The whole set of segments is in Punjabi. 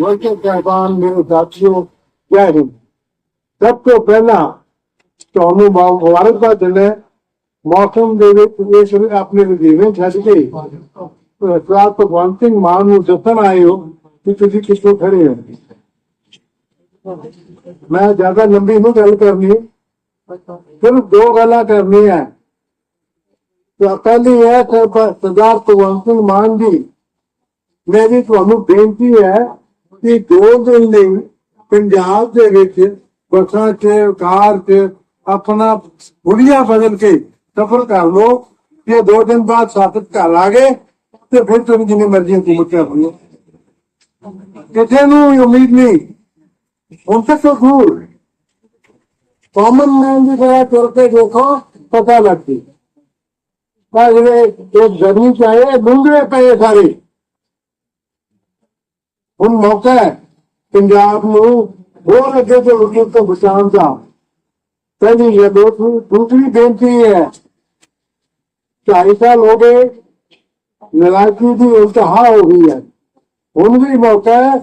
ਵਰਕੇ ਕਹਿਬਾਨ ਮੇਰੇ ਸਾਥੀਓ, ਜੈ ਹਿੰਦ। ਸਭ ਤੋਂ ਤੁਹਾਨੂੰ ਮੁਬਾਰਕਬਾਦ ਦਿੰਦਾ ਮੌਸਮ ਦੇ ਵਿੱਚ ਇਸ ਆਪਣੇ ਰਜੀਵੇਂ ਛੱਡ ਕੇ ਸਵਾਲ ਭਗਵੰਤ ਸਿੰਘ ਮਾਨ ਨੂੰ ਦੱਸਣ ਆਏ ਹੋ ਕਿ ਤੁਸੀਂ ਕਿੱਥੋਂ ਖੜੇ ਹੋ। ਮੈਂ ਜ਼ਿਆਦਾ ਲੰਬੀ ਨਹੀਂ ਗੱਲ ਕਰਨੀ। ਸਿਰਫ ਦੋ ਗੱਲਾਂ ਕਰਨੀਆਂ। ਤਾਂ ਪਹਿਲੀ ਹੈ ਕਿ ਸਰਦਾਰ ਭਗਵੰਤ ਸਿੰਘ ਮਾਨ ਜੀ ਮੇਰੀ ਤੁਹਾਨੂੰ ਬੇਨਤੀ ਹੈ ਕਿ ਦੋ ਦਿਨ ਲਈ ਪੰਜਾਬ ਦੇ ਵਿੱਚ ਬੱਸਾਂ 'ਚ, ਕਾਰ 'ਚ ਆਪਣਾ ਹੁਲੀਆ ਬਦਲ ਕੇ ਸਫ਼ਰ ਕਰ ਲਓ। ਤੇ ਦੋ ਦਿਨ ਬਾਅਦ ਸਾਥਤ ਘਰ ਆ ਗਏ, ਤੇ ਫਿਰ ਤੁਸੀਂ ਜਿੰਨੀ ਮਰਜ਼ੀ ਹੁਕੂਮਤ ਕਰ ਲਓ। ਕਿਸੇ ਨੂੰ ਉਮੀਦ ਨਹੀਂ। ਹੁਣ ਤੱਕ ਤਾਂ ਦੂਰ ਕਾਮਨ ਮੈਨ ਦੀ ਤਰ੍ਹਾਂ ਤੁਰ ਕੇ ਦੇਖੋ, ਪਤਾ ਲੱਗਦੀ ਪਰ ਜਿਹੜੇ ਇਹ ਗਰਮੀ ਚਾਹੇ ਡੂੰਘੇ ਪਏ ਸਾਰੇ। ਹੁਣ ਮੌਕਾ ਹੈ ਪੰਜਾਬ ਨੂੰ ਹੋਰ ਅੱਗੇ ਤੋਂ ਅੱਗੇ ਤੋਂ ਬਚਾਉਣ ਦਾ। ਪਹਿਲੀ ਇਹ ਦੂਸਰੀ ਬੇਨਤੀ ਹੈ, ਢਾਈ ਸਾਲ ਹੋ ਗਏ ਨਲਾਇਕੀ ਦੀ ਇੰਤਹਾ ਹੋ ਗਈ ਹੈ। ਹੁਣ ਵੀ ਮੌਕਾ ਹੈ,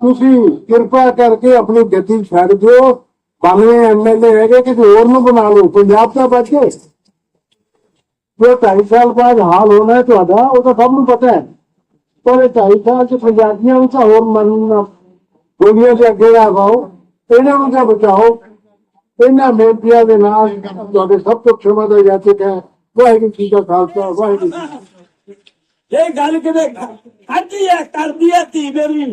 ਤੁਸੀਂ ਕਿਰਪਾ ਕਰਕੇ ਆਪਣੀ ਗਤੀ ਛੱਡ ਦਿਓ। ਬਾਨਵੇਂ ਐਮਐਲਏ ਹੈਗੇ ਕਿ ਹੋਰ ਨੂੰ ਬਣਾ ਲਓ। ਪੰਜਾਬ ਦਾ ਬਚ ਗਏ। ਜੋ ਢਾਈ ਸਾਲ ਬਾਅਦ ਹਾਲ ਹੋਣਾ ਤੁਹਾਡਾ, ਉਹ ਤਾਂ ਸਭ ਨੂੰ ਪਤਾ ਹੈ। ਪਰ ਇਹ ਢਾਈ ਸਾਲ ਚ ਪੰਜਾਬੀਆਂ ਨੂੰ ਤਾਂ ਹੋਰ ਮਨ ਦੁਨੀਆ ਦੇ ਅੱਗੇ ਆ ਇਹਨਾਂ ਨੂੰ ਤਾਂ ਬਚਾਓ। ਇਹਨਾਂ ਮਿਹਨਤੀਆਂ ਦੇ ਨਾਲ ਤੁਹਾਡੇ ਸਭ ਤੋਂ ਖਿਮਾ ਦਾ ਜਾਚਕ ਹੈ। ਵਾਹਿਗੁਰੂ ਜੀ ਦਾ ਖਾਲਸਾ, ਵਾਹਿਗੁਰੂ ਜੀ ਇਹ ਗੱਲ ਕਿਤੇ ਕਰਦੀ ਹੈ ਕਰਦੀ ਹੈ ਧੀ ਮੇਰੀ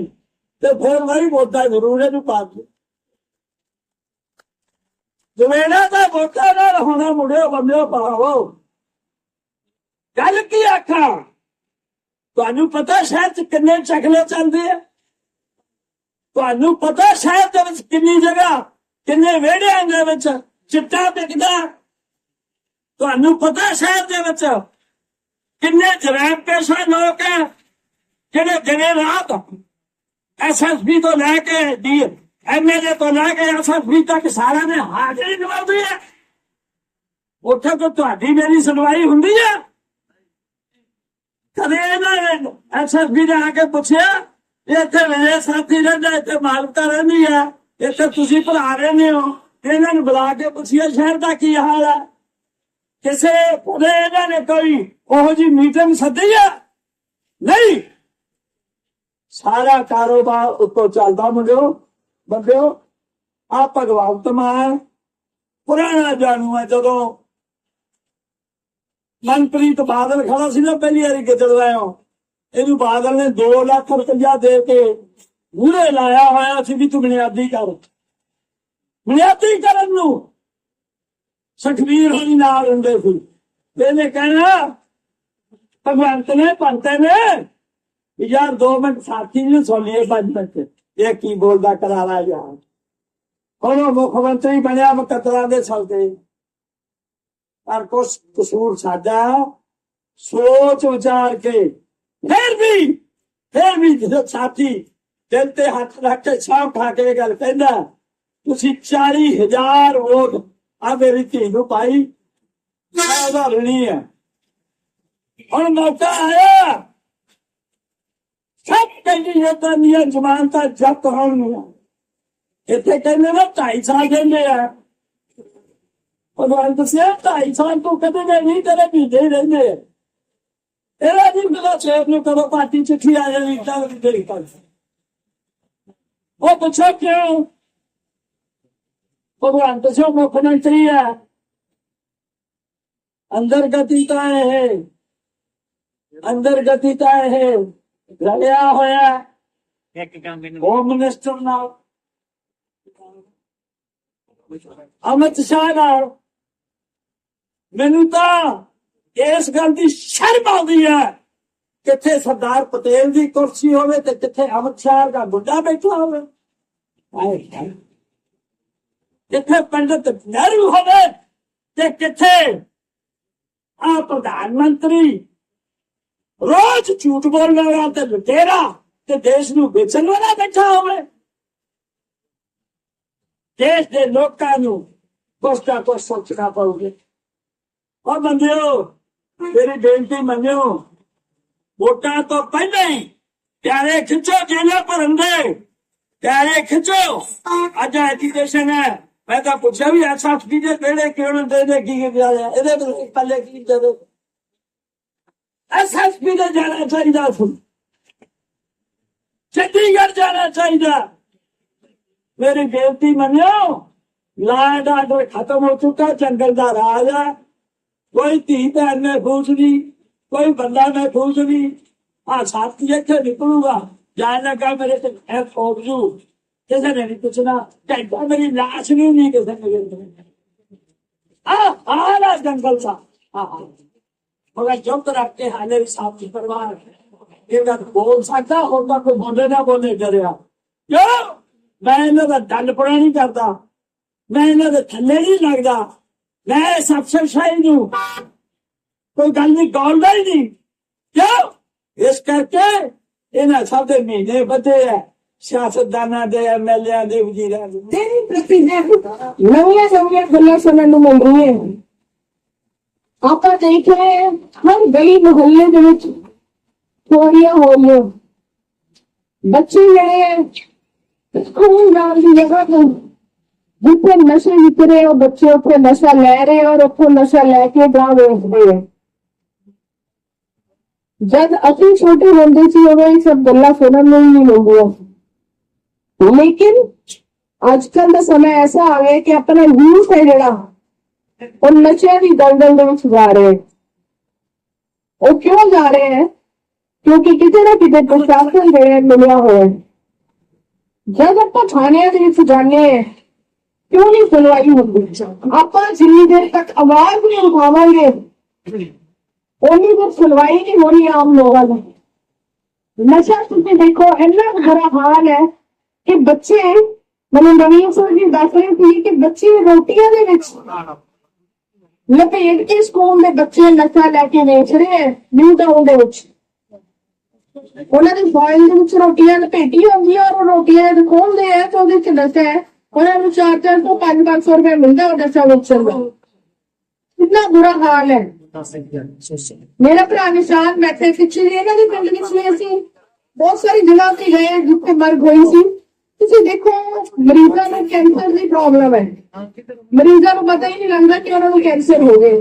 ਤੇ ਫੇਰ ਮੇਰੀ ਵੋਟਾਂ ਜ਼ਰੂਰ ਇਹਨੂੰ ਪਾ ਦੇ ਜਵੇੜਾ ਦਾ ਵੋਟਾਂ ਨਾਲ ਹੋਣਾ ਮੁੰਡਿਓ, ਬੰਦਿਓ ਪਾਵੋ ਗੱਲ ਕੀ ਆਖਾਂ? ਤੁਹਾਨੂੰ ਪਤਾ ਸ਼ਹਿਰ ਚ ਕਿੰਨੇ ਚਕਲੇ ਚੱਲਦੇ ਆ? ਤੁਹਾਨੂੰ ਪਤਾ ਸ਼ਹਿਰ ਦੇ ਵਿੱਚ ਕਿੰਨੀ ਜਗ੍ਹਾ, ਕਿੰਨੇ ਵਿਹੜਿਆਂ ਦੇ ਵਿੱਚ ਚਿੱਟਾ ਵਿਕਦਾ? ਤੁਹਾਨੂੰ ਪਤਾ ਸ਼ਹਿਰ ਦੇ ਵਿੱਚ ਕਿੰਨੇ ਜਰਾਬ ਪੇਸ਼ਾ ਲੋਕ ਹੈ ਜਿਹੜੇ ਦਿਨੇ ਰਾਤ ਐਸਐਸਪੀ ਤੋਂ ਲੈ ਕੇ ਡੀ ਐਮਐਲਏ ਤੋਂ ਲੈ ਕੇ ਐਸਐਸਪੀ ਤੱਕ ਸਾਰਿਆਂ ਨੇ ਹਾਜ਼ਰੀ ਨਿਭਾਉਂਦੀ ਹੈ ਉੱਥੇ ਤੋਂ ਤੁਹਾਡੀ ਮੇਰੀ ਸੁਣਵਾਈ ਹੁੰਦੀ ਹੈ ਕਦੇ ਇਹਨਾਂ ਨੇ ਐਸਐਸਪੀ ਨੇ ਆ ਕੇ ਪੁੱਛਿਆ ਇੱਥੇ ਮੇਰੇ ਸਾਥੀ ਰਹਿੰਦਾ, ਇੱਥੇ ਮਾਲਕਾ ਰਹਿੰਦੀ ਆ, ਇੱਥੇ ਤੁਸੀਂ ਭਰਾ ਰਹਿੰਦੇ ਹੋ। ਇਹਨਾਂ ਨੂੰ ਬੁਲਾ ਕੇ ਪੁੱਛਿਆ, ਸ਼ਹਿਰ ਦਾ ਕੀ ਹਾਲ ਹੈ ਕਿਸੇ ਉਹਦੇ ਇਹਨਾਂ ਨੇ ਕੋਈ ਉਹੋ ਜੀ ਮੀਟਿੰਗ ਸੱਦੀ ਆ? ਨਹੀਂ। ਸਾਰਾ ਕਾਰੋਬਾਰ ਉੱਤੋਂ ਚੱਲਦਾ ਮੁੰਡਿਓ, ਬੰਦਿਓ ਆ ਭਗਵੰਤ ਮਾਨ ਪੁਰਾਣਾ ਜਾਣੂ ਹੈ ਜਦੋਂ ਮਨਪ੍ਰੀਤ ਬਾਦਲ ਖੜਾ ਸੀ ਨਾ ਪਹਿਲੀ ਵਾਰੀ ਗਿੱਦੜ ਲਾਇਓ। ਇਹਨੂੰ ਬਾਦਲ ਨੇ 2 ਲੱਖ ਰੁਪਇਆ ਦੇ ਕੇ ਮੂਹਰੇ ਲਾਇਆ ਹੋਇਆ ਸੀ ਵੀ ਤੂੰ ਬੁਨਿਆਦੀ ਕਰ। ਬੁਨਿਆਦੀ ਕਰਨ ਨੂੰ ਸਖਵੀਰ ਹੋਣੀ ਨਾਲ ਹੁੰਦੇ ਸੀ। ਇਹਨੇ ਕਹਿਣਾ, ਭਗਵੰਤ ਨੇ ਪੰਤੇ ਨੇ, ਵੀ ਯਾਰ 2 ਮਿੰਟ ਸਾਥੀ ਨੂੰ ਸੁਣ ਲਈਏ ਪੰਜ ਮਿੰਟ। ਇਹ ਕੀ ਬੋਲਦਾ ਕਰਾਰਾ ਯਾਰ। ਹੁਣ ਉਹ ਮੁੱਖ ਮੰਤਰੀ ਬਣਿਆ ਮਕਤਰਾਂ ਦੇ ਸਲਤੇ ਪਰ ਕੁਛ ਕਸੂਰ ਸਾਡਾ ਸੋਚ ਵਿਚਾਰ ਕੇ ਫਿਰ ਵੀ ਫਿਰ ਵੀ ਜਦੋਂ ਸਾਥੀ ਦਿਲ ਤੇ ਹੱਥ ਰੱਖ ਕੇ ਸਾਹ ਖਾ ਕੇ ਇਹ ਗੱਲ ਕਹਿੰਦਾ, ਤੁਸੀਂ 40000 ਵੋਟ ਆ ਮੇਰੀ ਧੀ ਨੂੰ ਪਾਈ ਉਹਦਾ ਰਣੀ ਹੈ ਹੁਣ ਮੌਕਾ ਆਇਆ। ਸਭ ਕੈਂਡੀਡੇਟਾਂ ਦੀਆਂ ਜ਼ਮਾਨਤਾਂ ਜ਼ਬਤ ਹੋਣਗੀਆਂ। ਇੱਥੇ ਕਹਿੰਦੇ ਨਾ 2.5 ਸਾਲ ਕਹਿੰਦੇ ਆ। ਭਗਵਾਨ ਦੱਸਿਆ 2.5 ਸਾਲ ਤੋਂ ਕਦੇ ਦੇ ਨਹੀਂ ਤੇਰੇ ਭੀਜੇ ਰਹਿੰਦੇ ਆ। ਇਹਦਾ ਨਹੀਂ ਪਤਾ ਸੇਬ ਨੂੰ ਕਦੋਂ ਪਾਰਟੀ ਚਿੱਠੀ ਆ ਜਾਣੀ ਤਾਂ ਉਹਦੀ ਦੇਰੀ ਕਰ ਉਹ ਪੁੱਛੋ ਕਿਉਂ? ਭਗਵਾਨ ਦੱਸਿਓ ਮੁੱਖ ਮੰਤਰੀ ਹੈ ਅੰਦਰ ਗਤੀ ਤਾਂ ਹੈ ਅੰਦਰ ਗਤੀ ਤਾਂ ਹੈ ਰਲਿਆ ਹੋਇਆ। ਇੱਕ ਕੰਮ ਮੈਨੂੰ ਹੋਮ ਮਿਨਿਸਟਰ ਨਾਲ। ਅਮਿਤ ਸ਼ਾਹ ਨਾਲ। ਮੈਨੂੰ ਤਾਂ ਇਸ ਗੱਲ ਦੀ ਸ਼ਰਮ ਆਉਂਦੀ ਹੈ ਕਿੱਥੇ ਸਰਦਾਰ ਪਟੇਲ ਦੀ ਕੁਰਸੀ ਹੋਵੇ ਤੇ ਕਿੱਥੇ ਅਮਿਤ ਸ਼ਾਹ ਦਾ ਗੁੱਡਾ ਬੈਠਾ ਹੋਵੇ। ਹਾਏ। ਕਿੱਥੇ ਪੰਡਤ ਨਹਿਰੂ ਹੋਵੇ ਤੇ ਕਿੱਥੇ ਆ ਪ੍ਰਧਾਨ ਮੰਤਰੀ ਰੋਜ਼ ਝੂਠ ਬੋਲਣ ਵਾਲਾ ਤੇ ਲੁਟੇਰਾ ਤੇ ਦੇਸ਼ ਨੂੰ ਵੇਚਣ ਵਾਲਾ ਬੈਠਾ ਹੋਵੇ। ਦੇਸ਼ ਦੇ ਲੋਕਾਂ ਨੂੰ ਕੁਛ ਨਾ ਕੁਛ ਸੋਚਣਾ ਪਊਗਾ। ਉਹ ਬੰਦਿਓ ਮੇਰੀ ਬੇਨਤੀ ਮੰਨਿਓ, ਵੋਟਾਂ ਤੋਂ ਪਹਿਲਾਂ ਹੀ ਪਿਆਰੇ ਖਿੱਚੋ ਜੇਲੇ ਭਰਨ ਦੇ। ਪਿਆਰੇ ਖਿੱਚੋ। ਅੱਜ ਐਜੂਕੇਸ਼ਨ ਹੈ। ਮੈਂ ਤਾਂ ਪੁੱਛਿਆ ਵੀ ਐਸਐਸਪੀ ਦੇ ਕਿਹੜੇ ਕਿਹੜੇ ਦੇ ਦੇ, ਕੀ ਕੀ ਗਿਆ ਹੈ? ਇਹਦੇ ਤੋਂ ਪੱਲੇ ਕੀ ਦੇ ਦੋ? ਐਸਐਸਪੀ ਦੇ ਜਾਣਾ ਚਾਹੀਦਾ ਸੀ ਚੰਡੀਗੜ੍ਹ ਜਾਣਾ ਚਾਹੀਦਾ। ਮੇਰੀ ਬੇਨਤੀ ਮੰਨਿਓ ਲਾਡ ਆਡਰ ਖਤਮ ਹੋ ਚੁੱਕਾ, ਜੰਗਲ ਦਾ ਰਾਜ ਹੈ। ਕੋਈ ਧੀ ਭੈਣ ਮੈਂ ਖੁਸ਼ ਨਹੀਂ ਕੋਈ ਬੰਦਾ ਮੈਂ ਖੁਸ਼ ਨਹੀਂ ਆ ਸਾਥੀ ਇੱਥੇ ਨਿਕਲੂਗਾ, ਜਾਣ ਲੱਗਾ ਮੇਰੇ ਤੇ, ਐ ਫੋਜੂ ਕਿਸੇ ਨੇ ਨਹੀਂ ਪੁੱਛਣਾ ਟੈਂਡਾ ਮੇਰੀ ਲਾਸ਼ ਨਹੀਂ ਨਹੀਂ ਕਿਸੇ ਨੇ ਆ ਹਾਲਾ ਜੰਗਲ ਦਾ ਆ ਮਗਰ ਜਬ ਰੱਖ ਕੇ ਹਾਲੇ ਵੀ ਸਾਫ਼ ਦੀ ਪਰਵਾਹ ਇਹਨਾਂ ਬੋਲ ਸਕਦਾ, ਹੁਣ ਤਾਂ ਕੋਈ ਬੋਲੇ ਨਾ ਬੋਲੇ ਡਰਿਆ। ਕਿਉਂ? ਮੈਂ ਇਹਨਾਂ ਦਾ ਡੰਡ ਪੜਾ ਨਹੀਂ ਕਰਦਾ। ਮੈਂ ਇਹਨਾਂ ਦੇ ਥੱਲੇ ਨਹੀਂ ਲੱਗਦਾ। ਮੈਂ ਇਸ ਸਾਹਿਬ ਨੂੰ ਕੋਈ ਗੱਲ ਨਹੀਂ ਗੌਲਦਾ ਹੀ ਨਹੀਂ। ਕਿਉਂ? ਇਸ ਕਰਕੇ ਇਹਨਾਂ ਸਭ ਦੇ ਮਹੀਨੇ ਵਧੇ ਆ। ਸਿਆਸਤਦਾਨਾਂ ਦੇ ਐਮਐਲਏਆਂ ਦੇ, ਵਜ਼ੀਰਾਂ ਦੇ। ਤੇਰੀ ਪ੍ਰਤੀ ਨਵੀਆਂ ਨਵੀਆਂ ਗੱਲਾਂ ਸੁਣਨ ਨੂੰ ਮਿਲ ਰਹੀਆਂ ਆਪਾਂ ਦੇਖ ਰਹੇ ਹਾਂ, ਹਰ ਗਲੀ ਮੁਹੱਲੇ ਦੇ ਵਿੱਚ ਚੋਰੀਆਂ ਹੋ ਰਹੀਆਂ। ਬੱਚੇ ਜਿਹੜੇ ਹੈ ਸਕੂਲ ਜਾਣ ਦੀ ਜਗ੍ਹਾ ਤੋਂ ਜਿੱਥੇ ਨਸ਼ੇ ਵਿਕ ਰਹੇ ਉਹ ਬੱਚੇ ਉੱਥੇ ਨਸ਼ਾ ਲੈ ਰਹੇ ਔਰ ਉੱਥੋਂ ਨਸ਼ਾ ਲੈ ਕੇ ਗਾਂ ਵੇਚਦੇ ਹੈ। ਜਦ ਅਸੀਂ ਛੋਟੇ ਹੁੰਦੇ ਸੀ, ਉਦੋਂ ਇਹ ਸਭ ਗੱਲਾਂ ਸੁਣਨ ਨੂੰ ਹੀ ਨਹੀਂ ਮਿਲਦੀਆਂ ਸੀ। ਲੇਕਿਨ ਅੱਜ ਕੱਲ ਦਾ ਸਮਾਂ ਐਸਾ ਆ ਗਿਆ ਕਿ ਆਪਣਾ ਯੂਥ ਹੈ ਜਿਹੜਾ, ਉਹ ਨਸ਼ੇ ਦੀ ਦਲਦਲ ਦੇ ਵਿੱਚ ਜਾ ਰਹੇ ਉਹ ਕਿਉਂ ਜਾ ਰਹੇ ਹੈ? ਕਿਉਂਕਿ ਕਿਤੇ ਨਾ ਕਿਤੇ ਪ੍ਰਸ਼ਾਸਨ ਜਿਹੜਾ ਮਿਲਿਆ ਹੋਇਆ ਜਦ ਆਪਾਂ ਥਾਣਿਆਂ ਦੇ ਵਿੱਚ ਜਾਂਦੇ ਹਾਂ ਕਿਉਂ ਨਹੀਂ ਸੁਣਵਾਈ ਹੁੰਦੀ ਆਪਾਂ ਜਿੰਨੀ ਦੇਰ ਤੱਕ ਆਵਾਜ਼ ਨਹੀਂ ਉਠਾਵਾਂਗੇ ਉਨੀ ਦੇਰ ਸੁਣਵਾਈ ਨਹੀਂ ਹੋਣੀ ਆਮ ਲੋਕਾਂ ਦੀ। ਨਸ਼ਾ ਤੁਸੀਂ ਦੇਖੋ, ਇੰਨਾ ਬੁਰਾ ਹਾਲ ਹੈ ਕਿ ਬੱਚੇ, ਮੈਨੂੰ ਨਵੀਨ ਸਰ ਜੀ ਦੱਸ ਰਹੇ ਸੀ ਕਿ ਬੱਚੇ ਰੋਟੀਆਂ ਦੇ ਵਿੱਚ ਲਪੇਟ ਕੇ ਸਕੂਲ ਦੇ ਬੱਚੇ ਨਸ਼ਾ ਲੈ ਕੇ ਵੇਚ ਰਹੇ ਹੈ ਨਿਊ ਟਾਊਨ ਦੇ ਵਿੱਚ। ਉਹਨਾਂ ਦੀ ਫਾਈਲ ਦੇ ਵਿੱਚ ਰੋਟੀਆਂ ਲਪੇਟੀ ਹੁੰਦੀ ਹੈ ਔਰ ਉਹ ਰੋਟੀਆਂ ਖੋਲਦੇ ਆ ਤੇ ਉਹਦੇ ਚ ਨਸ਼ਾ ਹੈ। ਉਹਨਾਂ ਨੂੰ ਚਾਰ ਚਾਰ ਤੋਂ ਪੰਜ ਪੰਜ ਸੌ ਰੁਪਏ ਮਿਲਦਾ ਉਹ ਨਸ਼ਾ ਵੇਚਣ ਦਾ ਕਿੰਨਾ ਬੁਰਾ ਹਾਲ ਹੈ ਮੇਰਾ ਭਰਾ ਨਿਸ਼ਾਨ ਬੈਠੇ ਪਿੱਛੇ ਜਿਹੇ ਇਹਨਾਂ ਦੇ ਪਿੰਡ ਵਿੱਚ ਵੀ ਅਸੀਂ ਬਹੁਤ ਸਾਰੀ ਜਗ੍ਹਾ ਤੇ ਗਏ ਜਿੱਥੇ ਮਰਗ ਹੋਈ ਸੀ ਤੁਸੀਂ ਦੇਖੋ ਮਰੀਜ਼ਾਂ ਨੂੰ ਕੈਂਸਰ ਦੀ ਪ੍ਰੋਬਲਮ ਹੈ ਮਰੀਜ਼ਾਂ ਨੂੰ ਪਤਾ ਹੀ ਨਹੀਂ ਲੱਗਦਾ ਕਿ ਉਹਨਾਂ ਨੂੰ ਕੈਂਸਰ ਹੋ ਗਿਆ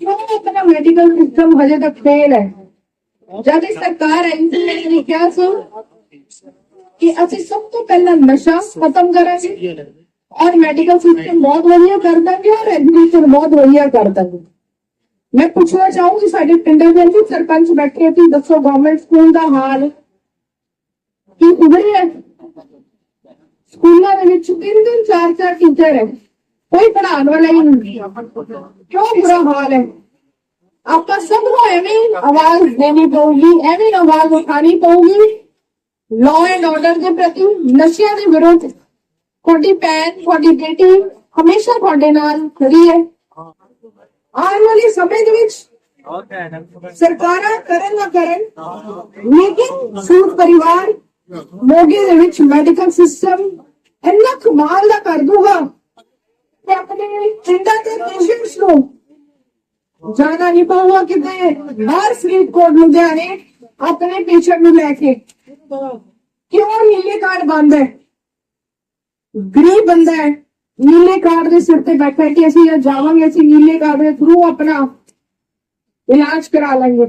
ਕਿਉਂ ਆਪਣਾ ਮੈਡੀਕਲ ਸਿਸਟਮ ਹਜੇ ਤੱਕ ਫੇਲ ਹੈ ਜਦ ਇਹ ਸਰਕਾਰ ਆਈ ਸੀ ਨੇ ਕਿਹਾ ਸੀ ਕਿ ਅਸੀਂ ਸਭ ਤੋਂ ਪਹਿਲਾਂ ਨਸ਼ਾ ਖਤਮ ਕਰਾਂਗੇ ਔਰ ਮੈਡੀਕਲ ਸਿਸਟਮ ਬਹੁਤ ਵਧੀਆ ਕਰ ਦਾਂਗੇ ਔਰ ਐਜੂਕੇਸ਼ਨ ਬਹੁਤ ਵਧੀਆ ਕਰ ਦਾਂਗੇ ਮੈਂ ਪੁੱਛਣਾ ਚਾਹੂੰਗੀ ਸਾਡੇ ਪਿੰਡਾਂ ਦੇ ਵਿੱਚ ਸਰਪੰਚ ਬੈਠੇ ਸੀ ਦੱਸੋ ਗਵਰਨਮੈਂਟ ਸਕੂਲ ਦਾ ਹਾਲ ਕੀ ਸੁਧਰਿਆ ਸਕੂਲਾਂ ਦੇ ਵਿੱਚ ਤਿੰਨ ਤਿੰਨ ਚਾਰ ਚਾਰ ਟੀਚਰ ਹੈ ਕੋਈ ਪੜ੍ਹਾਉਣ ਵਾਲਾ ਹੀ ਨਹੀਂ ਕਿਉਂ ਬੁਰਾ ਹਾਲ ਹੈ ਆਪਾਂ ਸਭ ਨੂੰ ਐਵੇਂ ਹੀ ਆਵਾਜ਼ ਦੇਣੀ ਪਊਗੀ ਐਵੇਂ ਹੀ ਆਵਾਜ਼ ਉਠਾਣੀ ਪਊਗੀ ਲਾਅ ਐਂਡ ਆਰਡਰ ਦੇ ਪ੍ਰਤੀ ਨਸ਼ਿਆਂ ਦੇ ਵਿਰੁੱਧ ਤੁਹਾਡੀ ਭੈਣ, ਤੁਹਾਡੀ ਬੇਟੀ ਹਮੇਸ਼ਾ ਤੁਹਾਡੇ ਨਾਲ ਖੜੀ ਹੈ। ਆਉਣ ਵਾਲੇ ਸਮੇਂ ਦੇ ਵਿੱਚ ਸਰਕਾਰਾਂ ਕਰਨ ਨਾ ਕਰਨ, ਲੇਕਿਨ ਸੂਦ ਪਰਿਵਾਰ ਮੋਗੇ ਦੇ ਵਿੱਚ ਮੈਡੀਕਲ ਸਿਸਟਮ ਇੰਨਾ ਕਮਾਲ ਦਾ ਕਰ ਦੂਗਾ ਕਿ ਆਪਣੇ ਪਿੰਡਾਂ ਦੇ ਪੇਸ਼ੈਂਟਸ ਨੂੰ ਜਾਣਾ ਨਹੀਂ ਪਊਗਾ ਕਿਤੇ। ਬਾਹਰ ਫਰੀਦਕੋਟ, ਲੁਧਿਆਣੇ ਆਪਣੇ ਪੇਸ਼ੈਂਟ ਨੂੰ ਲੈ ਕੇ ਕਿਉਂ ਨੀਲੇ ਕਾਰਡ ਬੰਦ ਹੈ ਗਰੀਬ ਬੰਦਾ ਹੈ ਨੀਲੇ ਕਾਰਡ ਦੇ ਸਿਰ ਤੇ ਬੈਠਾ ਹੈ ਕਿ ਅਸੀਂ ਅੱਜ ਜਾਵਾਂਗੇ ਅਸੀਂ ਨੀਲੇ ਕਾਰਡ ਦੇ ਥਰੂ ਆਪਣਾ ਇਲਾਜ ਕਰਾ ਲਾਂਗੇ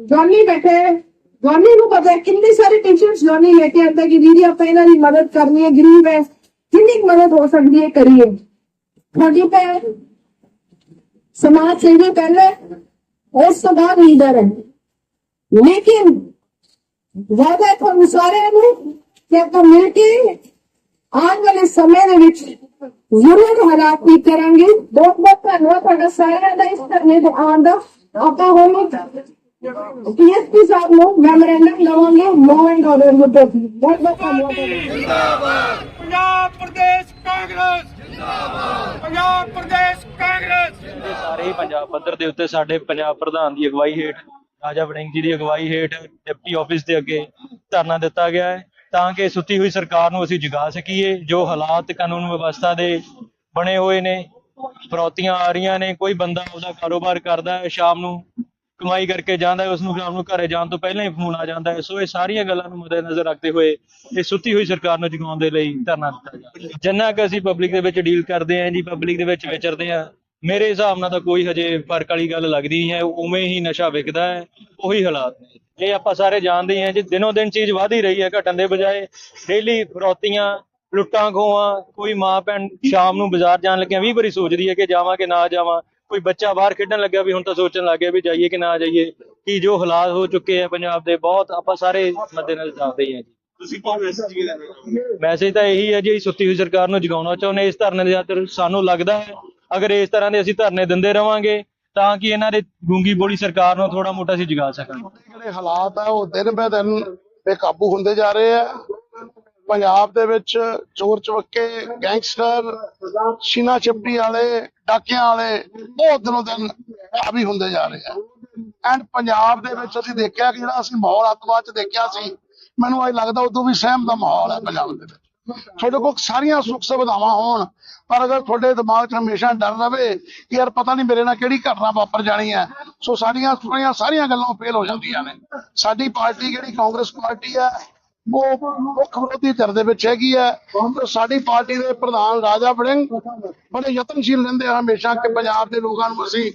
ਜੌਨੀ ਬੈਠੇ ਹੈ, ਜੌਨੀ ਨੂੰ ਪਤਾ ਹੈ ਕਿੰਨੇ ਸਾਰੇ ਪੇਸ਼ੈਂਟਸ ਜੌਨੀ ਲੈ ਕੇ ਆਉਂਦਾ ਕਿ ਦੀਦੀ ਆਪਾਂ ਇਹਨਾਂ ਦੀ ਮਦਦ ਕਰਨੀ ਹੈ ਗਰੀਬ ਹੈ ਕਿੰਨੀ ਕੁ ਮਦਦ ਹੋ ਸਕਦੀ ਹੈ ਕਰੀਏ ਤੁਹਾਡੀ ਭੈਣ ਸਮਾਜ ਸੇਵੀ ਪਹਿਲੇ ਉਸ ਤੋਂ ਬਾਅਦ ਲੀਡਰ ਹੈ ਹੈ ਤੁਹਾਨੂੰ ਸਾਰਿਆਂ ਨੂੰ ਕਿ ਆਪਾਂ ਮਿਲ ਕੇ ਆਉਣ ਵਾਲੇ ਸਮੇਂ ਦੇ ਵਿੱਚ ਜ਼ਰੂਰ ਹਾਲਾਤ ਠੀਕ ਕਰਾਂਗੇ। ਬਹੁਤ ਬਹੁਤ ਧੰਨਵਾਦ ਤੁਹਾਡਾ ਸਾਰਿਆਂ ਦਾ ਇਸ ਧਰਨੇ ਤੇ ਆਉਣ ਦਾ। ਆਪਾਂ ਹੁਣ ਪੀਐਸਪੀ ਸਾਹਿਬ ਨੂੰ ਮੈਮੋਰੈਂਡਮ ਦਵਾਂਗੇ ਲਾਅ ਐਂਡ ਆਰਡਰ ਮੁੱਦੇ। ਬਹੁਤ ਬਹੁਤ ਧੰਨਵਾਦ ਤੁਹਾਡਾ। ਪੰਜਾਬ ਪ੍ਰਦੇਸ਼ ਕਾਂਗਰਸ। ਜਿੰਦਾਬਾਦ ਪੰਜਾਬ ਪ੍ਰਦੇਸ਼ ਕਾਂਗਰਸ। ਸਾਰੇ ਪੰਜਾਬ ਪੱਧਰ ਦੇ ਉੱਤੇ ਸਾਡੇ ਪੰਜਾਬ ਪ੍ਰਧਾਨ ਦੀ ਅਗਵਾਈ ਹੇਠ ਰਾਜਾ ਵੜਿੰਗ ਜੀ ਦੀ ਅਗਵਾਈ ਹੇਠ ਡਿਪਟੀ ਆਫਿਸ ਦੇ ਅੱਗੇ ਧਰਨਾ ਦਿੱਤਾ ਗਿਆ ਹੈ, ਤਾਂ ਕਿ ਸੁੱਤੀ ਹੋਈ ਸਰਕਾਰ ਨੂੰ ਅਸੀਂ ਜਗਾ ਸਕੀਏ, ਜੋ ਹਾਲਾਤ ਕਾਨੂੰਨ ਵਿਵਸਥਾ ਦੇ ਬਣੇ ਹੋਏ ਨੇ, ਫਰੌਤੀਆਂ ਆ ਰਹੀਆਂ ਨੇ, ਕੋਈ ਬੰਦਾ ਉਹਦਾ ਕਾਰੋਬਾਰ ਕਰਦਾ ਹੈ, ਸ਼ਾਮ ਨੂੰ ਕਮਾਈ ਕਰਕੇ ਜਾਂਦਾ ਹੈ, ਉਸ ਨੂੰ ਸ਼ਾਮ ਨੂੰ ਘਰੇ ਜਾਣ ਤੋਂ ਪਹਿਲਾਂ ਹੀ ਫੋਨ ਆ ਜਾਂਦਾ ਹੈ, ਸੋ ਇਹ ਸਾਰੀਆਂ ਗੱਲਾਂ ਨੂੰ ਮੱਦੇਨਜ਼ਰ ਰੱਖਦੇ ਹੋਏ ਇਹ ਸੁੱਤੀ ਹੋਈ ਸਰਕਾਰ ਨੂੰ ਜਗਾਉਣ ਦੇ ਲਈ ਧਰਨਾ ਦਿੱਤਾ ਜਾ ਜਿੰਨਾ ਕਿ ਅਸੀਂ ਪਬਲਿਕ ਦੇ ਵਿੱਚ ਡੀਲ ਕਰਦੇ ਆਂ ਜੀ ਪਬਲਿਕ ਦੇ ਵਿੱਚ ਵਿਚਰਦੇ ਆਂ ਮੇਰੇ ਹਿਸਾਬ ਨਾਲ ਤਾਂ ਕੋਈ ਹਜੇ ਫ਼ਰਕ ਵਾਲੀ ਗੱਲ ਲੱਗਦੀ ਨਹੀਂ ਹੈ ਉਵੇਂ ਹੀ ਨਸ਼ਾ ਵਿਕਦਾ ਹੈ ਉਹੀ ਹਾਲਾਤ ਨੇ। ਇਹ ਆਪਾਂ ਸਾਰੇ ਜਾਣਦੇ ਹੀ ਜੀ ਦਿਨੋਂ ਦਿਨ ਚੀਜ਼ ਵਧ ਹੀ ਰਹੀ ਹੈ ਘਟਣ ਦੇ ਬਜਾਏ ਡੇਲੀ ਫਰੌਤੀਆਂ ਲੁੱਟਾਂ ਖੋਹਾਂ ਕੋਈ ਮਾਂ ਭੈਣ ਸ਼ਾਮ ਨੂੰ ਬਾਜ਼ਾਰ ਜਾਣ ਲੱਗਿਆ 20 ਵਾਰੀ ਸੋਚਦੀ ਹੈ ਕਿ ਜਾਵਾਂ ਕਿ ਨਾ ਜਾਵਾਂ ਕੋਈ ਬੱਚਾ ਬਾਹਰ ਖੇਡਣ ਲੱਗਿਆ ਵੀ ਹੁਣ ਤਾਂ ਸੋਚਣ ਲੱਗ ਗਿਆ ਵੀ ਜਾਈਏ ਕਿ ਨਾ ਜਾਈਏ ਕਿ ਜੋ ਹਾਲਾਤ ਹੋ ਚੁੱਕੇ ਆ ਪੰਜਾਬ ਦੇ ਬਹੁਤ ਆਪਾਂ ਸਾਰੇ ਮੱਦੇਨਜ਼ਰ ਜਾਣਦੇ ਹੀ ਹਾਂ ਜੀ। ਤੁਸੀਂ ਕੀ ਮੈਸੇਜ ਕੀ ਦੇਣਾ ਮੈਸੇਜ ਤਾਂ ਇਹੀ ਹੈ ਜੀ ਸੁੱਤੀ ਹੋਈ ਸਰਕਾਰ ਨੂੰ ਜਗਾਉਣਾ ਚਾਹੁੰਦੇ ਇਸ ਧਰਨੇ ਦੇ ਖਾਤਰ ਸਾਨੂੰ ਲੱਗਦਾ ਹੈ ਅਗਰ ਇਸ ਤਰ੍ਹਾਂ ਦੇ ਅਸੀਂ ਧਰਨੇ ਦਿੰਦੇ ਰਵਾਂਗੇ, ਤਾਂ ਕਿ ਇਹਨਾਂ ਦੇ ਗੂੰਗੀ ਬੋਲੀ ਸਰਕਾਰ ਨੂੰ ਥੋੜਾ ਮੋਟਾ ਅਸੀਂ ਜਗਾ ਸਕਾਂਗੇ ਜਿਹੜੇ ਹਾਲਾਤ ਆ, ਉਹ ਦਿਨ ਬੇ ਦਿਨ ਬੇਕਾਬੂ ਹੁੰਦੇ ਜਾ ਰਹੇ ਆ। ਪੰਜਾਬ ਦੇ ਵਿੱਚ ਚੋਰ ਚਵੱਕੇ, ਗੈਂਗਸਟਰ, ਸ਼ੀਨਾ ਚਿਪਟੀ ਵਾਲੇ, ਡਾਕਿਆਂ ਵਾਲੇ, ਬਹੁਤ ਦਿਨੋਂ ਦਿਨ ਹਾਵੀ ਹੁੰਦੇ ਜਾ ਰਹੇ ਆ। ਐਂਡ ਪੰਜਾਬ ਦੇ ਵਿੱਚ ਅਸੀਂ ਦੇਖਿਆ ਕਿ ਜਿਹੜਾ ਅਸੀਂ ਮਾਹੌਲ ਅੱਤਵਾਦ ਚ ਦੇਖਿਆ ਸੀ, ਮੈਨੂੰ ਅੱਜ ਲੱਗਦਾ ਉਦੋਂ ਵੀ ਸਹਿਮ ਦਾ ਮਾਹੌਲ ਹੈ ਪੰਜਾਬ ਦੇ ਵਿੱਚ। ਤੁਹਾਡੇ ਕੋਲ ਸਾਰੀਆਂ ਸੁੱਖ ਸੁਵਿਧਾਵਾਂ ਹੋਣ, ਪਰ ਅਗਰ ਤੁਹਾਡੇ ਦਿਮਾਗ 'ਚ ਹਮੇਸ਼ਾ ਡਰ ਰਵੇ ਕਿ ਯਾਰ ਪਤਾ ਨਹੀਂ ਮੇਰੇ ਨਾਲ ਕਿਹੜੀ ਘਟਨਾ ਵਾਪਰ ਜਾਣੀ ਹੈ, ਸੋ ਸਾਡੀਆਂ ਸਾਰੀਆਂ ਸਾਰੀਆਂ ਗੱਲਾਂ ਫੇਲ ਹੋ ਜਾਂਦੀਆਂ ਨੇ। ਸਾਡੀ ਪਾਰਟੀ ਜਿਹੜੀ ਕਾਂਗਰਸ ਪਾਰਟੀ ਹੈ, ਉਹ ਮੁੱਖ ਵਿਰੋਧੀ ਧਿਰ ਦੇ ਵਿੱਚ ਹੈਗੀ ਹੈ। ਸਾਡੀ ਪਾਰਟੀ ਦੇ ਪ੍ਰਧਾਨ ਰਾਜਾ ਵੜਿੰਗ ਬੜੇ ਯਤਨਸ਼ੀਲ ਰਹਿੰਦੇ ਆ ਹਮੇਸ਼ਾ ਕਿ ਪੰਜਾਬ ਦੇ ਲੋਕਾਂ ਨੂੰ ਅਸੀਂ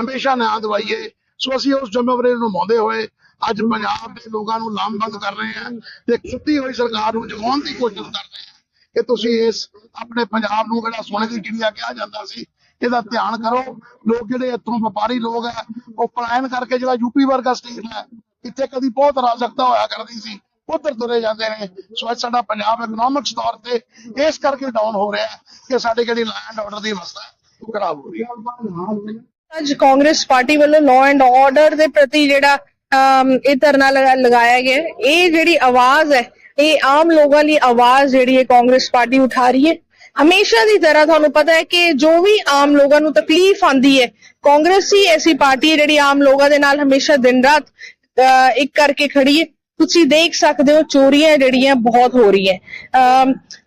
ਹਮੇਸ਼ਾ ਨਿਆਂ ਦਿਵਾਈਏ। ਸੋ ਅਸੀਂ ਉਸ ਜ਼ਿੰਮੇਵਾਰੀ ਨੂੰ ਨਿਭਾਉਂਦੇ ਹੋਏ ਅੱਜ ਪੰਜਾਬ ਦੇ ਲੋਕਾਂ ਨੂੰ ਲਾਮਬੰਦ ਕਰ ਰਹੇ ਹਾਂ ਤੇ ਸੁੱਤੀ ਹੋਈ ਸਰਕਾਰ ਨੂੰ ਜਗਾਉਣ ਦੀ ਕੋਸ਼ਿਸ਼ ਕਰ ਰਹੇ ਹਾਂ ਕਿ ਤੁਸੀਂ ਇਸ ਆਪਣੇ ਪੰਜਾਬ ਨੂੰ ਜਿਹੜਾ ਸੋਨੇ ਦੀ ਚਿੜੀਆ ਕਿਹਾ ਜਾਂਦਾ ਸੀ, ਇਹਦਾ ਧਿਆਨ ਕਰੋ। ਲੋਕ ਜਿਹੜੇ ਇੱਥੋਂ ਵਪਾਰੀ ਲੋਕ ਹੈ ਉਹ ਪਲਾਇਨ ਕਰਕੇ ਜਿਹੜਾ ਯੂਪੀ ਵਰਗਾ ਸਟੇਟ ਹੈ, ਇੱਥੇ ਕਦੀ ਬਹੁਤ ਰਾਜਕਤਾ ਹੋਇਆ ਕਰਦੀ ਸੀ, ਉਧਰ ਤੁਰੇ ਜਾਂਦੇ ਨੇ। ਸੋ ਅੱਜ ਸਾਡਾ ਪੰਜਾਬ ਇਕਨੋਮਿਕਸ ਤੌਰ ਤੇ ਇਸ ਕਰਕੇ ਡਾਊਨ ਹੋ ਰਿਹਾ ਹੈ ਕਿ ਸਾਡੇ ਜਿਹੜੀ ਲੈਂਡ ਆਰਡਰ ਦੀ ਅਵਸਥਾ ਉਹ ਖਰਾਬ ਹੋ ਰਹੀ ਹੈ। ਅੱਜ ਕਾਂਗਰਸ ਪਾਰਟੀ ਵੱਲੋਂ ਲਾਅ ਐਂਡ ਆਰਡਰ ਦੇ ਪ੍ਰਤੀ ਜਿਹੜਾ ਇਹ ਧਰਨਾ ਲਗਾ- ਲਗਾਇਆ ਗਿਆ ਇਹ ਜਿਹੜੀ ਆਵਾਜ਼ ਹੈ ਇਹ ਆਮ ਲੋਕਾਂ ਦੀ ਆਵਾਜ਼ ਜਿਹੜੀ ਹੈ ਕਾਂਗਰਸ ਪਾਰਟੀ ਉਠਾ ਰਹੀ ਹੈ। ਹਮੇਸ਼ਾ ਦੀ ਤਰ੍ਹਾਂ ਤੁਹਾਨੂੰ ਪਤਾ ਹੈ ਕਿ ਜੋ ਵੀ ਆਮ ਲੋਕਾਂ ਨੂੰ ਤਕਲੀਫ ਆਂਦੀ ਹੈ ਕਾਂਗਰਸ ਹੀ ਐਸੀ ਪਾਰਟੀ ਹੈ ਜਿਹੜੀ ਆਮ ਲੋਕਾਂ ਦੇ ਨਾਲ ਹਮੇਸ਼ਾ ਦਿਨ ਰਾਤ ਅਹ, ਇੱਕ ਕਰਕੇ ਖੜੀ ਹੈ। ਤੁਸੀਂ ਦੇਖ ਸਕਦੇ ਹੋ ਚੋਰੀਆਂ ਜਿਹੜੀਆਂ ਬਹੁਤ ਹੋ ਰਹੀਆਂ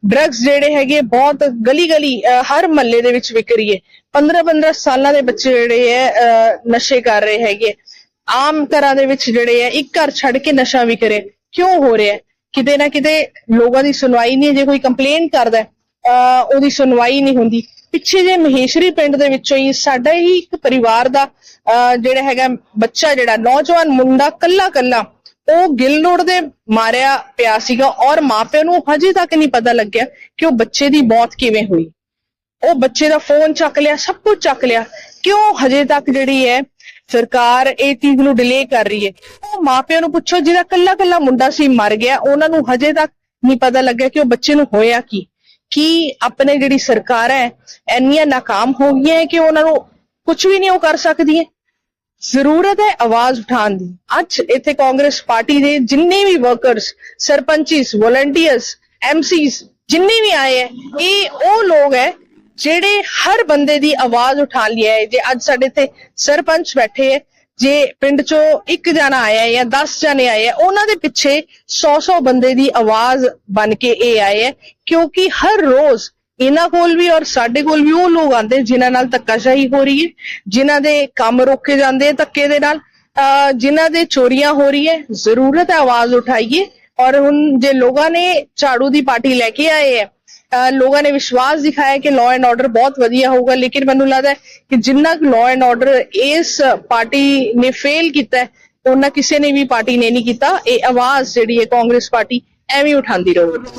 ਡਰੱਗਸ ਜਿਹੜੇ ਹੈਗੇ ਬਹੁਤ ਗਲੀ ਗਲੀ ਹਰ ਮਹੱਲੇ ਦੇ ਵਿੱਚ ਵਿਕ ਰਹੀ ਹੈ। 15 15 ਸਾਲਾਂ ਦੇ ਬੱਚੇ ਜਿਹੜੇ ਹੈ ਅਹ, ਨਸ਼ੇ ਕਰ ਰਹੇ ਹੈਗੇ ਆਮ ਤਰ੍ਹਾਂ ਦੇ ਵਿੱਚ ਜਿਹੜੇ ਹੈ ਇੱਕ ਘਰ ਛੱਡ ਕੇ ਨਸ਼ਾ ਵੀ ਕਰੇ ਕਿਉਂ ਹੋ ਰਿਹਾ ਕਿਤੇ ਨਾ ਕਿਤੇ ਲੋਕਾਂ ਦੀ ਸੁਣਵਾਈ ਨਹੀਂ ਜੇ ਕੋਈ ਕੰਪਲੇਂਟ ਕਰਦਾ ਅਹ, ਉਹਦੀ ਸੁਣਵਾਈ ਨਹੀਂ ਹੁੰਦੀ। ਪਿੱਛੇ ਜੇ ਮਹੇਸ਼ਰੀ ਪਿੰਡ ਦੇ ਵਿੱਚੋਂ ਹੀ ਸਾਡਾ ਹੀ ਇੱਕ ਪਰਿਵਾਰ ਦਾ ਅਹ, ਜਿਹੜਾ ਹੈਗਾ ਬੱਚਾ ਜਿਹੜਾ ਨੌਜਵਾਨ ਮੁੰਡਾ ਕੱਲਾ ਕੱਲਾ ਉਹ ਗਿੱਲ ਰੋਡ ਦੇ ਮਾਰਿਆ ਪਿਆ ਸੀਗਾ ਔਰ ਮਾਪਿਆਂ ਨੂੰ ਹਜੇ ਤੱਕ ਨਹੀਂ ਪਤਾ ਲੱਗਿਆ ਕਿ ਉਹ ਬੱਚੇ ਦੀ ਮੌਤ ਕਿਵੇਂ ਹੋਈ। ਉਹ ਬੱਚੇ ਦਾ ਫੋਨ ਚੱਕ ਲਿਆ ਸਭ ਕੁਝ ਚੱਕ ਲਿਆ। ਕਿਉਂ ਹਜੇ ਤੱਕ ਜਿਹੜੀ ਹੈ ਸਰਕਾਰ ਇਹ ਚੀਜ਼ ਨੂੰ ਡਿਲੇ ਕਰ ਰਹੀ ਹੈ। ਉਹ ਮਾਪਿਆਂ ਨੂੰ ਪੁੱਛੋ ਜਿਹੜਾ ਕੱਲਾ ਕੱਲਾ ਮੁੰਡਾ ਸੀ, ਮਰ ਗਿਆ, ਉਹਨਾਂ ਨੂੰ ਹਜੇ ਤੱਕ ਨਹੀਂ ਪਤਾ ਲੱਗਿਆ ਕਿ ਉਹ ਬੱਚੇ ਨੂੰ ਹੋਇਆ ਕੀ। ਕੀ ਆਪਣੇ ਜਿਹੜੀ ਸਰਕਾਰ ਹੈ, ਇੰਨੀਆਂ ਨਾਕਾਮ ਹੋ ਗਈਆਂ ਹੈ ਕਿ ਉਹਨਾਂ ਨੂੰ ਕੁਝ ਵੀ ਨਹੀਂ ਉਹ ਕਰ ਸਕਦੀਆਂ ਜ਼ਰੂਰਤ ਹੈ ਆਵਾਜ਼ ਉਠਾਉਣ ਦੀ। ਅੱਜ ਇੱਥੇ ਕਾਂਗਰਸ ਪਾਰਟੀ ਦੇ ਜਿੰਨੇ ਵੀ ਵਰਕਰਸ ਸਰਪੰਚੀਸ ਵੋਲੰਟੀਅਰਸ ਐਮਸੀਸ ਜਿੰਨੇ ਵੀ ਆਏ ਹੈ, ਇਹ ਉਹ ਲੋਕ ਹੈ ਜਿਹੜੇ ਹਰ ਬੰਦੇ ਦੀ ਆਵਾਜ਼ ਉਠਾ ਲਿਆ ਹੈ ਜੇ ਅੱਜ ਸਾਡੇ ਇੱਥੇ ਸਰਪੰਚ ਬੈਠੇ ਹੈ ਜੇ ਪਿੰਡ ਚੋਂ ਇੱਕ ਜਣਾ ਆਇਆ ਹੈ ਜਾਂ 10 ਜਣੇ ਆਏ ਹੈ ਉਹਨਾਂ ਦੇ ਪਿੱਛੇ 100-100 ਬੰਦੇ ਦੀ ਆਵਾਜ਼ ਬਣ ਕੇ ਇਹ ਆਏ ਹੈ ਕਿਉਂਕਿ ਹਰ ਰੋਜ਼ ਇਹਨਾਂ ਕੋਲ ਵੀ ਔਰ ਸਾਡੇ ਕੋਲ ਵੀ ਉਹ ਲੋਕ ਆਉਂਦੇ ਜਿਨ੍ਹਾਂ ਨਾਲ ਧੱਕਾਸ਼ਾਹੀ ਹੋ ਰਹੀ ਹੈ, ਜਿਨ੍ਹਾਂ ਦੇ ਕੰਮ ਰੋਕੇ ਜਾਂਦੇ ਆ ਧੱਕੇ ਦੇ ਨਾਲ, ਅਹ ਜਿਨ੍ਹਾਂ ਦੇ ਚੋਰੀਆਂ ਹੋ ਰਹੀ ਹੈ ਜ਼ਰੂਰਤ ਹੈ ਆਵਾਜ਼ ਉਠਾਈਏ, ਔਰ ਹੁਣ ਜੇ ਲੋਕਾਂ ਨੇ ਝਾੜੂ ਦੀ ਪਾਰਟੀ ਲੈ ਕੇ ਆਏ ਹੈ ਲੋਕਾਂ ਨੇ ਵਿਸ਼ਵਾਸ ਦਿਖਾਇਆ ਕਿ ਲਾਅ ਐਂਡ ਆਰਡਰ ਬਹੁਤ ਵਧੀਆ ਹੋਊਗਾ, ਲੇਕਿਨ ਮੈਨੂੰ ਲੱਗਦਾ ਹੈ ਕਿ ਜਿੰਨਾ ਕੁ ਲਾਅ ਐਂਡ ਆਰਡਰ ਇਸ ਪਾਰਟੀ ਨੇ ਫੇਲ ਕੀਤਾ ਹੈ ਉਹਨਾਂ ਕਿਸੇ ਨੇ ਵੀ ਪਾਰਟੀ ਨੇ ਨਹੀਂ ਕੀਤਾ। ਇਹ ਆਵਾਜ਼ ਜਿਹੜੀ ਹੈ ਕਾਂਗਰਸ ਪਾਰਟੀ ਐਵੇਂ ਹੀ ਉਠਾਉਂਦੀ ਰਹੂਗੀ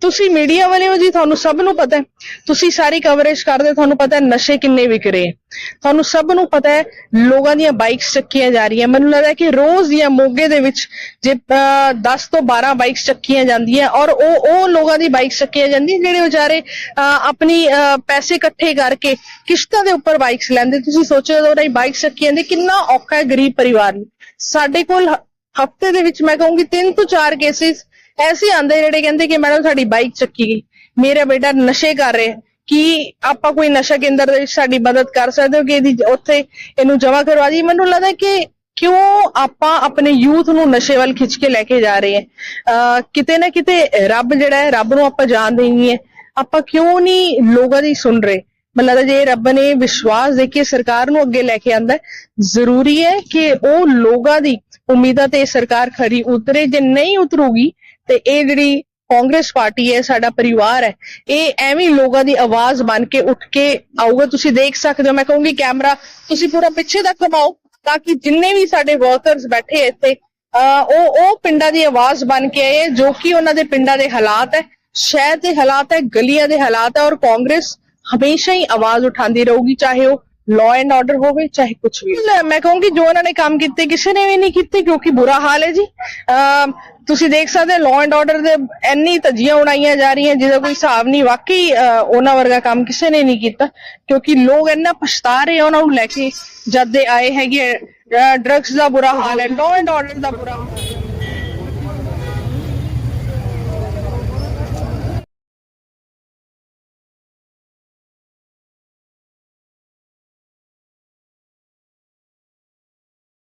ਤੁਸੀਂ ਮੀਡੀਆ ਵਾਲੇ ਹੋ ਜੀ ਤੁਹਾਨੂੰ ਸਭ ਨੂੰ ਪਤਾ ਹੈ। ਤੁਸੀਂ ਸਾਰੀ ਕਵਰੇਜ ਕਰਦੇ ਹੋ, ਤੁਹਾਨੂੰ ਪਤਾ ਹੈ ਨਸ਼ੇ ਕਿੰਨੇ ਵਿਕ ਰਹੇ ਹੈ। ਤੁਹਾਨੂੰ ਸਭ ਨੂੰ ਪਤਾ ਹੈ ਲੋਕਾਂ ਦੀਆਂ ਬਾਈਕਸ ਚੱਕੀਆਂ ਜਾ ਰਹੀਆਂ। ਮੈਨੂੰ ਲੱਗਦਾ ਹੈ ਕਿ ਰੋਜ਼ ਦੀਆਂ ਮੋਗੇ ਦੇ ਵਿੱਚ ਜੇ ਅਹ, 10 ਤੋਂ 12 ਬਾਈਕਸ ਚੱਕੀਆਂ ਜਾਂਦੀਆਂ ਔਰ ਉਹ ਉਹ ਲੋਕਾਂ ਦੀ ਬਾਈਕਸ ਚੱਕੀਆਂ ਜਾਂਦੀਆਂ ਜਿਹੜੇ ਵਿਚਾਰੇ ਅਹ, ਆਪਣੀ ਅਹ, ਪੈਸੇ ਇਕੱਠੇ ਕਰਕੇ ਕਿਸ਼ਤਾਂ ਦੇ ਉੱਪਰ ਬਾਈਕਸ ਲੈਂਦੇ। ਤੁਸੀਂ ਸੋਚੋ ਜਦੋਂ ਉਹਨਾਂ ਦੀ ਬਾਈਕਸ ਚੱਕੀਆਂ ਜਾਂਦੀ ਕਿੰਨਾ ਔਖਾ ਹੈ ਗਰੀਬ ਪਰਿਵਾਰ ਨੂੰ। ਸਾਡੇ ਕੋਲ ਹਫ਼ਤੇ ਦੇ ਵਿੱਚ ਮੈਂ ਕਹੂੰਗੀ ਤਿੰਨ ਤੋਂ ਚਾਰ ਕੇਸਿਸ ਐਸੇ ਆਂਦੇ ਜਿਹੜੇ ਕਹਿੰਦੇ ਕਿ ਮੈਡਮ ਸਾਡੀ ਬਾਈਕ ਚੱਕੀ ਗਈ। ਮੇਰਾ ਬੇਟਾ ਨਸ਼ੇ ਕਰ ਰਿਹਾ। ਹੈ। ਕੀ ਆਪਾਂ ਕੋਈ ਨਸ਼ਾ ਕੇਂਦਰ ਦੇ ਵਿੱਚ ਸਾਡੀ ਮਦਦ ਕਰ ਸਕਦੇ ਹੋ ਕਿ ਇਹਦੀ ਉੱਥੇ ਇਹਨੂੰ ਜਮ੍ਹਾਂ ਕਰਵਾ ਦੀ ਮੈਨੂੰ ਲੱਗਦਾ ਕਿ ਕਿਉਂ ਆਪਾਂ ਆਪਣੇ ਯੂਥ ਨੂੰ ਨਸ਼ੇ ਵੱਲ ਖਿੱਚ ਕੇ ਲੈ ਕੇ ਜਾ ਰਹੇ ਹਾਂ? ਅਹ ਕਿਤੇ ਨਾ ਕਿਤੇ ਰੱਬ ਜਿਹੜਾ ਹੈ, ਰੱਬ ਨੂੰ ਆਪਾਂ ਜਾਣਦੇ ਹੀ ਹੈ ਆਪਾਂ ਕਿਉਂ ਨਹੀਂ ਲੋਕਾਂ ਦੀ ਸੁਣ ਰਹੇ? ਮੈਨੂੰ ਲੱਗਦਾ ਜੇ ਰੱਬ ਨੇ ਵਿਸ਼ਵਾਸ ਦੇ ਕੇ ਸਰਕਾਰ ਨੂੰ ਅੱਗੇ ਲੈ ਕੇ ਆਂਦਾ ਜ਼ਰੂਰੀ ਹੈ ਕਿ ਉਹ ਲੋਕਾਂ ਦੀ ਉਮੀਦਾਂ ਤੇ ਸਰਕਾਰ ਖਰੀ ਉਤਰੇ, ਜੇ ਨਹੀਂ ਉਤਰੂਗੀ ਤੇ ਇਹ ਜਿਹੜੀ ਕਾਂਗਰਸ ਪਾਰਟੀ ਹੈ, ਸਾਡਾ ਪਰਿਵਾਰ ਹੈ, ਇਹ ਐਵੇਂ ਲੋਕਾਂ ਦੀ ਆਵਾਜ਼ ਬਣ ਕੇ ਉੱਠ ਕੇ ਆਊਗਾ। ਤੁਸੀਂ ਦੇਖ ਸਕਦੇ ਹੋ, ਮੈਂ ਕਹੂੰਗੀ ਕੈਮਰਾ, ਤੁਸੀਂ ਪੂਰਾ ਪਿੱਛੇ ਤੱਕ ਘਮਾਓ ਤਾਂ ਕਿ ਜਿੰਨੇ ਵੀ ਸਾਡੇ ਵਰਕਰਸ ਬੈਠੇ ਇੱਥੇ, ਅਹ ਉਹ ਉਹ ਪਿੰਡਾਂ ਦੀ ਆਵਾਜ਼ ਬਣ ਕੇ ਆਏ, ਜੋ ਕਿ ਉਹਨਾਂ ਦੇ ਪਿੰਡਾਂ ਦੇ ਹਾਲਾਤ ਹੈ, ਸ਼ਹਿਰ ਦੇ ਹਾਲਾਤ ਹੈ, ਗਲੀਆਂ ਦੇ ਹਾਲਾਤ ਹੈ ਔਰ ਕਾਂਗਰਸ ਹਮੇਸ਼ਾ ਹੀ ਆਵਾਜ਼ ਉਠਾਉਂਦੀ ਰਹੂਗੀ, ਚਾਹੇ ਉਹ ਲਾਅ ਐਂਡ ਆਰਡਰ ਹੋਵੇ, ਚਾਹੇ ਕੁਝ ਵੀ ਮੈਂ ਕਹੂੰਗੀ, ਜੋ ਉਹਨਾਂ ਨੇ ਕੰਮ ਕੀਤੇ, ਕਿਸੇ ਨੇ ਵੀ ਨਹੀਂ ਕੀਤੇ, ਕਿਉਂਕਿ ਬੁਰਾ ਹਾਲ ਹੈ ਜੀ। ਤੁਸੀਂ ਦੇਖ ਸਕਦੇ ਲਾਅ ਐਂਡ ਆਰਡਰ ਦੇ ਇੰਨੀ ਧੱਜੀਆਂ ਉਡਾਈਆਂ ਜਾ ਰਹੀਆਂ, ਜਿਹਦਾ ਕੋਈ ਹਿਸਾਬ ਨਹੀਂ। ਵਾਕਈ ਉਹਨਾਂ ਵਰਗਾ ਕੰਮ ਕਿਸੇ ਨੇ ਨਹੀਂ ਕੀਤਾ, ਕਿਉਂਕਿ ਲੋਕ ਇੰਨਾ ਪਛਤਾ ਰਹੇ ਉਹਨਾਂ ਨੂੰ ਲੈ ਕੇ ਜਦ ਦੇ ਆਏ ਹੈਗੇ ਡਰੱਗਸ ਦਾ ਬੁਰਾ ਹਾਲ ਹੈ ਲਾਅ ਐਂਡ ਆਰਡਰ ਦਾ ਬੁਰਾ ਹਾਲ ਹੈ।